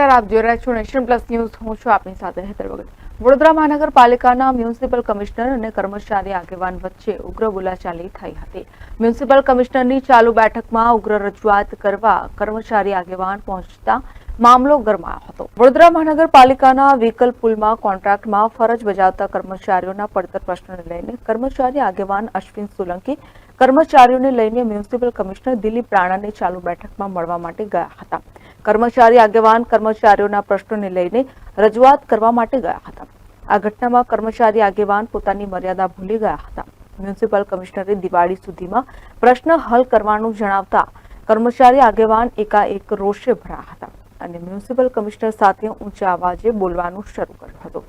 નમસ્કાર, આપ જોઈ રહ્યા છો નેશન પ્લસ ન્યૂઝ. હું છું આપની સાથે હેતર વગર વડોદરા મહાનગરપાલિકાના મ્યુનિસિપલ કમિશનર અને કર્મચારી આગેવાન વચ્ચે ઉગ્ર બોલાચાલી થઈ હતી. મ્યુનિસિપલ કમિશનરની ચાલુ બેઠકમાં ઉગ્ર રજૂઆત કરવા કર્મચારી આગેવાન પહોંચતા મામલો ગરમાયો હતો. વડોદરા મહાનગરપાલિકાના વ્હીકલ પુલમાં કોન્ટ્રાક્ટમાં ફરજ બજાવતા કર્મચારીઓના પડતર પ્રશ્નને લઈને કર્મચારી આગેવાન અશ્વિન સોલંકી, કર્મચારીઓને લઈને મ્યુનિસિપલ કમિશનર દિલીપ રાણાને ચાલુ બેઠકમાં મળવા માટે ગયા હતા. કર્મચારી આગેવાન કર્મચારીઓના પ્રશ્નોને લઈને રજૂઆત કરવા માટે ગયા હતા. આ ઘટનામાં કર્મચારી આગેવાન પોતાની મર્યાદા ભૂલી ગયા હતા. મ્યુનિસિપલ કમિશનરે દિવાળી સુધીમાં પ્રશ્ન હલ કરવાનું જણાવતા કર્મચારી આગેવાન એકાએક રોષે ભરાયા હતા અને મ્યુનિસિપલ કમિશનર સાથે ઊંચા અવાજે બોલવાનું શરૂ કર્યું હતું.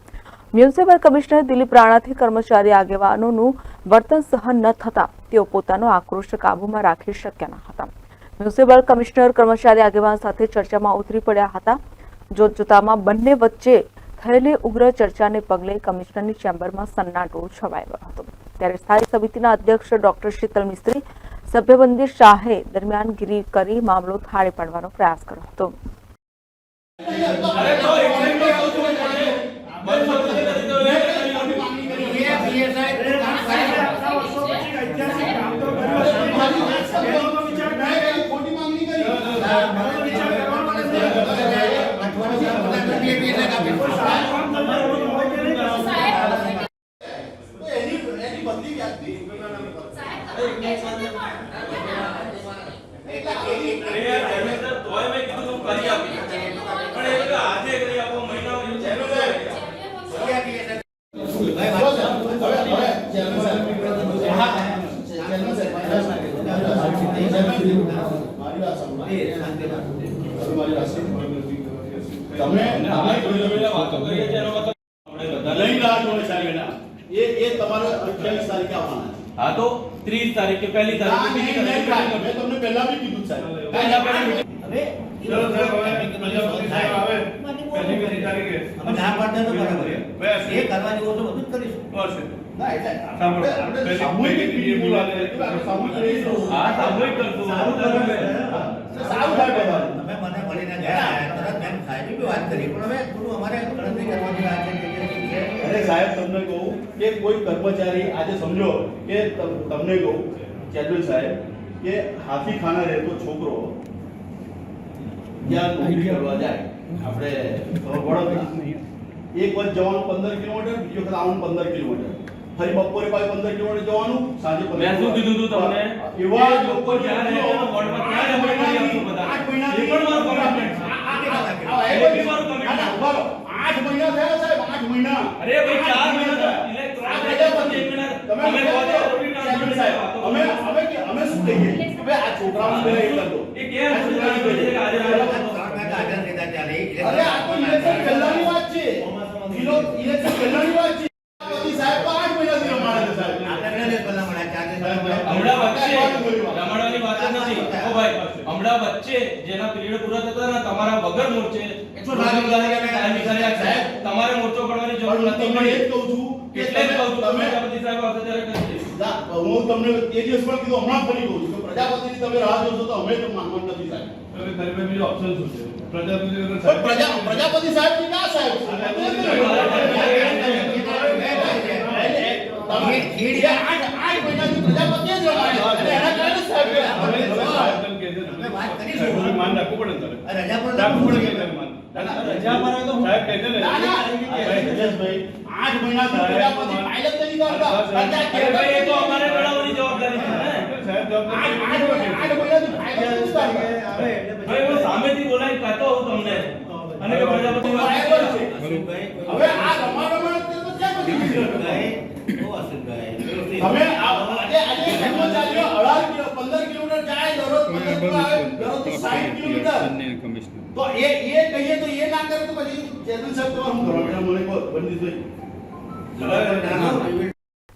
મ્યુનિસિપલ કમિશનર દિલીપ રાણાથી કર્મચારી આગેવાનોનું વર્તન સહન ન થતા તેઓ પોતાનો આક્રોશ કાબૂમાં રાખી શક્યા ન હતા. મ્યુનિસિપલ કમિશનર કર્મચારી આગેવાન સાથે ચર્ચામાં ઉતરી પડ્યા હતા. જોતજોતામાં બંને વચ્ચે થયેલી ઉગ્ર ચર્ચાને પગલે કમિશનરની ચેમ્બરમાં સન્નાટો છવાયો હતો. ત્યારે સ્થાયી સમિતિના અધ્યક્ષ ડોક્ટર શીતલ મિસ્ત્રી સભ્યબંદી શાહે દરમિયાનગીરી કરી મામલો થાળે પાડવાનો પ્રયાસ કર્યો હતો. તોય મેં કીધું તું કરી આપી પણ એ કે આજે કરી આપો મહિના તમે વાતો મળીને છીએ એનો મતલબ આપણે બધા લઈ રહ્યા છો સાહેબ એના. એ એ તમારે 28 તારીખે આવવાના હા તો 30 તારીખે પહેલી તારીખે નહીં, બીજી નહીં, તારીખે મેં તમને પહેલા બી કીધું સાહેબ. પહેલા પહેલી ચલો સાહેબ હવે પ્રજાપતિ સાહેબ આવે. પહેલી પહેલી તારીખે. અમે ના પાડતા એટલે વાત કરી? પણ હવે થોડું અમારે ગણતરી કરવાની વાત છે. અરે સાહેબ તમને કહું કે કોઈ કર્મચારી આજે સમજો કે તમને કહું ચેડલ સાહેબ કે હાથીખાના રહેતો છોકરો ત્યાં નોકરી કરવા જાય? આપણે વડોદરા એક વખત જવાનું પંદર કિલોમીટર બીજી વખત આવવાનું પંદર કિલોમીટર. ફરી બપોરે પાછું પંદર કિલોમીટર જવાનું સાંજે પંદર મેં શું કીધું તું તમને? એવા લોકો જ્યાં રહે છે, વોર્ડમાં ત્યાં જ અમે કરી આપશું બધા. આઠ મહિના એ પણ મારું commitment ના એ રહો મારું commitment છે. આઠ મહિના થયા સાહેબ આઠ મહિના. અરે ભાઈ 4 મહિના એક તમે અમે ના સાહેબ, અમે અમે કે- અમે શું કહીએ? હવે આ છોકરાઓને પહેલા એ કરતો એ કેમ છે? આજે ત્રણ વાગે હાજર રહેતા ચાલે. અરે આ તો ઇલેક્શન પહેલાની વાત છે. કિલો ઇલેક્શન પહેલાની વાત છે. મોદી સાહેબ તો મહિના મહિનાથી રમાડે છે સાહેબ. આપણે દિવસ પહેલા મળ્યા? ચાર દિવસ હમણાં વચ્ચે રમાડવાની વાત નથી. ઓ ભાઈ હમણાં વચ્ચે જેના પીરિયડ પૂરા થતા ને તમારા વગર મોરચે તમારે મોરચો પડવાની જરૂર નથી પણ એ જ કહું છું એટલે જ કહું છું તમે પ્રજાપતિ સાહેબ આવશે ત્યારે. હું તમને એ દિવસ પણ કીધું હમણાં ફરી કહું છું કે પ્રજાપતિની તમે રાહ જોશો તો અમે તમને માનવા નથી સાહેબ? પ્રજાપતિ સાહેબ- પ્રજા પ્રજાપતિ સાહેબની ના સાહેબ. રજા પણ રાખવું પડે. રજા પર હોય તો સાહેબ કહે છે ને ના, ના, રાજેશભાઈ, આઠ મહિનાથી પ્રજાપતિ પાયલટ નથી કરતા. પ્રજા કે ભાઈ એ તો અમારે મેળવવાની જવાબદારી છે ને? સાહેબ જવાબદારી આઠ- આઠ મહિના- આઠ સામેથી બોલાવી કહેતો હું તમને. અને કે પ્રજાપતિ બરાબર છે. અશ્વિનભાઈ, હવે આ રમાડવામાં તો ક્યાં બધી વિગત? અશ્વિનભાઈ, ઓ અશ્વિનભાઈ, વ્યવસ્થિત. તમે આજે આજે કર્મચારીઓ અઢાર કિલો પંદર કિલોમીટર જાય દરરોજ દરરોજ સાઠ કિલોમીટર. તો એ એ કહીએ તો એ ના કરે તો પછી ચેતન સાહેબ તમારે શું કરવા મેડમ મને કહો બંદીશભાઈ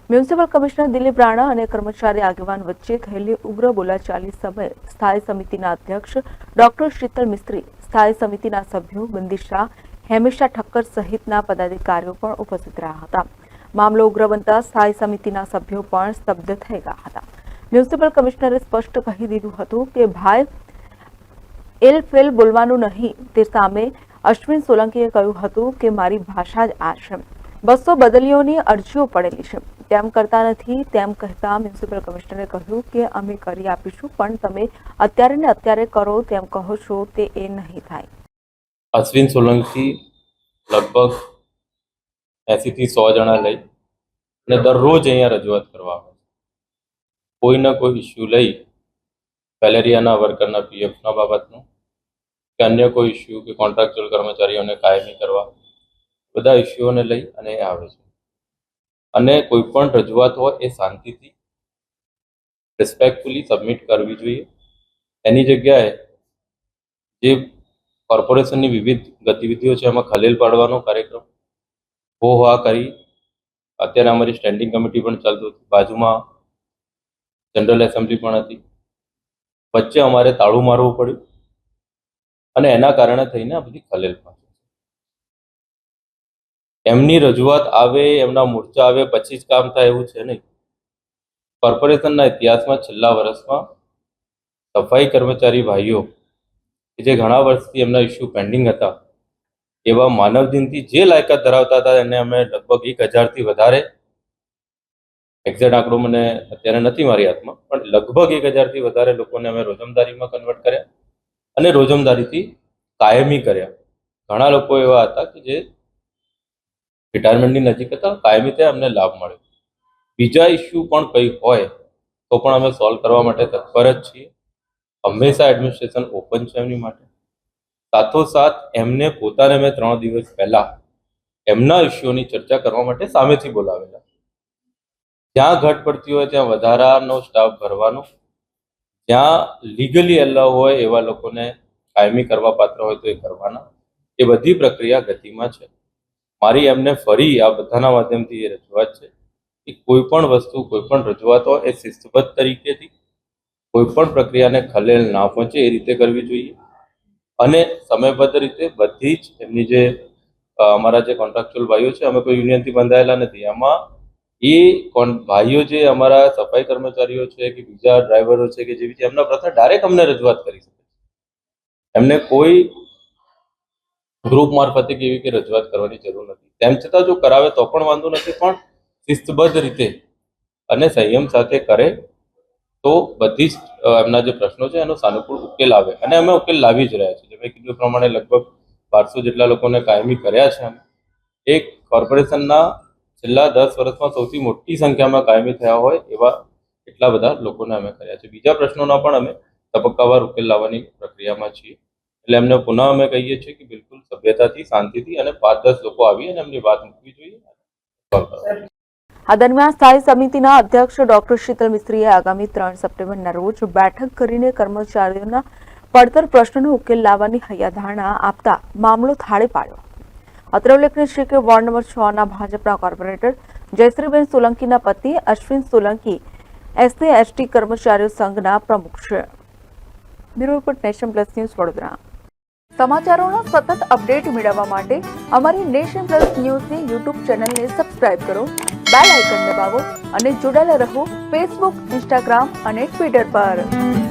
મ્યુનિસિપલ કમિશનર દિલીપ રાણા અને કર્મચારી આગેવાન વચ્ચે થયેલી ઉગ્ર બોલાચાલી સમયે સ્થાયી સમિતિના અધ્યક્ષ ડોક્ટર શીતલ મિસ્ત્રી સ્થાયી સમિતિના સભ્યો બંદી શાહ હેમેશા ઠક્કર સહિતના પદાધિકારીઓ પણ ઉપસ્થિત રહ્યા હતા. મામલો ઉગ્ર બનતા સ્થાયી સમિતિના સભ્યો પણ સ્તબ્ધ થઈ ગયા હતા. મ્યુનિસિપલ કમિશનરે સ્પષ્ટ કહી દીધું હતું કે ભાઈ એલ ફેલ બોલવાનું નહીં, તે સામે અશ્વિન સોલંકીએ કહ્યું હતું કે મારી ભાષા જ આ છે. બસો બદલીઓની અરજીઓ પડેલી છે. તેમ કરતા નથી, તેમ કહેતા મ્યુનિસિપલ કમિશનરે કહ્યું કે અમે કરી આપીશું, પણ તમે અત્યારે ને અત્યારે કરો તેમ કહો છો, તે એ નહીં થાય. અશ્વિન સોલંકી લગભગ એંસીથી સો જણા લઈ અને દરરોજ અહીંયા રજૂઆત કરવા આવે છે. કોઈના કોઈ ઇસ્યુ લઈ પેલેરિયાના વર્કરના પીએફના બાબતનું. કે અન્ય કોઈ ઇસ્યુ કે કોન્ટ્રાક્ચ્યુઅલ કર્મચારીઓને કાયમી કરવા. બધા ઇસ્યુઓને લઈ અને એ આવે છે. અને કોઈ પણ રજૂઆત હોય એ શાંતિથી રિસ્પેક્ટફુલી સબમિટ કરવી જોઈએ. એની જગ્યાએ જે કોર્પોરેશનની વિવિધ ગતિવિધિઓ છે, એમાં ખલેલ પાડવાનો કાર્યક્રમ. હો હા કરી. અત્યારે અમારી સ્ટેન્ડિંગ કમિટી પણ ચાલતું હતું. બાજુમાં જનરલ એસેમ્બલી પણ હતી. વચ્ચે અમારે તાળું મારવું પડ્યું. અને એના કારણે થઈને આ બધી ખલેલ પહોંચી. એમની રજૂઆત આવે, એમના મોરચા આવે, પછી જ કામ થાય એવું છે નહીં. કોર્પોરેશનના ઇતિહાસમાં છેલ્લા વર્ષમાં સફાઈ કર્મચારી ભાઈઓ, કે જે ઘણા વર્ષથી એમના ઇસ્યુ પેન્ડિંગ હતા, એવા માનવદિનથી જે લાયકાત ધરાવતા હતા, એને અમે લગભગ એક હજારથી વધારે એક્ઝેક્ટ આંકડો મને અત્યારે નથી મારી હાથમાં, પણ લગભગ એક હજારથી વધારે લોકોને અમે રોજમદારીમાં કન્વર્ટ કર્યા અને રોજમદારીથી કાયમી કર્યા. ઘણા લોકો એવા હતા કે જે રિટાયરમેન્ટની નજીક હતા, કાયમી તે અમને લાભ મળ્યો. બીજા ઇસ્યુ પણ કંઈ હોય, તો પણ અમે સોલ્વ કરવા માટે તત્પર જ છીએ. હંમેશા એડમિનિસ્ટ્રેશન ઓપન છે એમની માટે. સાથોસાથ, એમને પોતાને મેં ત્રણ દિવસ પહેલા એમના ઇસ્યુઓની ચર્ચા કરવા માટે સામેથી બોલાવેલા. જ્યાં ઘટ પડતી હોય ત્યાં વધારાનો સ્ટાફ ભરવાનો. જ્યાં લીગલી એલાવ હોય એવા લોકોને કાયમી કરવા પાત્ર હોય તો એ કરવાના. એ બધી પ્રક્રિયા ગતિમાં છે. મારી એમને ફરી આ બધાના માધ્યમથી એ રજૂઆત છે કે કોઈ પણ વસ્તુ કોઈ પણ રજૂઆત એ શિસ્તબદ્ધ તરીકેથી કોઈ પણ પ્રક્રિયાને ખલેલ ના પહોંચે એ રીતે કરવી જોઈએ. અને સમયબદ્ધ રીતે બધી જ એમની જે અમારા જે કોન્ટ્રાક્ચ્યુઅલ ભાઈઓ છે, અમે કોઈ યુનિયનથી બંધાયેલા નથી. એમાં એ ભાઈઓ જે અમારા સફાઈ કર્મચારીઓ છે કે બીજા ડ્રાઈવરો છે કે જેવી છે, એમના પ્રથમ ડાયરેક્ટ અમને રજૂઆત કરી શકે છે. એમને કોઈ ગ્રુપ મારફતે કે એવી કે રજૂઆત કરવાની જરૂર નથી. તેમ છતાં જો કરાવે તો પણ વાંધો નથી, પણ શિસ્તબદ્ધ રીતે અને સંયમ સાથે કરે તો બધી જ એમના જે પ્રશ્નો છે, એનો સાનુકૂળ ઉકેલ આવે. અને અમે ઉકેલ લાવી જ રહ્યા છીએ. મેં કીધું પ્રમાણે લગભગ બારસો જેટલા લોકોને કાયમી કર્યા છે એક કોર્પોરેશનના છેલ્લા દસ વર્ષમાં સૌથી મોટી સંખ્યામાં કાયમી થયા હોય એવા એટલા બધા લોકોને અમે કર્યા છે. બીજા પ્રશ્નોના પણ અમે તબક્કાવાર ઉકેલ લાવવાની પ્રક્રિયામાં છીએ. એટલે એમને પુનઃ અમે કહીએ છીએ કે બિલકુલ સભ્યતાથી, શાંતિથી અને પાંચ દસ લોકો આવી અને એમની વાત મૂકવી જોઈએ. આ દરમિયાન સ્થાયી સમિતિના અધ્યક્ષ ડોક્ટર શીતલ મિસ્ત્રીએ આગામી ત્રણ સપ્ટેમ્બરના રોજ બેઠક કરીને કર્મચારીઓના પડતર પ્રશ્નોનો ઉકેલ લાવવાની હૈયાધારણા આપતા મામલો થાળે પાડ્યો. અત્રે ઉલ્લેખનીય છે કે વોર્ડ નંબર છ ના ભાજપના કોર્પોરેટર જયશ્રીબેન સોલંકીના પતિ અશ્વિન સોલંકી એસસી એસટી કર્મચારીઓ સંઘના પ્રમુખ છે. Bureau nation plus news Vadodara. સમાચારોનો સતત અપડેટ મેળવવા માટે અમારી નેશન પ્લસ ન્યૂઝની યુટ્યુબ ચેનલને સબસ્ક્રાઇબ કરો, બેલ આઇકન દબાવો અને જોડાયેલા રહો ફેસબુક, ઇન્સ્ટાગ્રામ અને ટ્વિટર પર.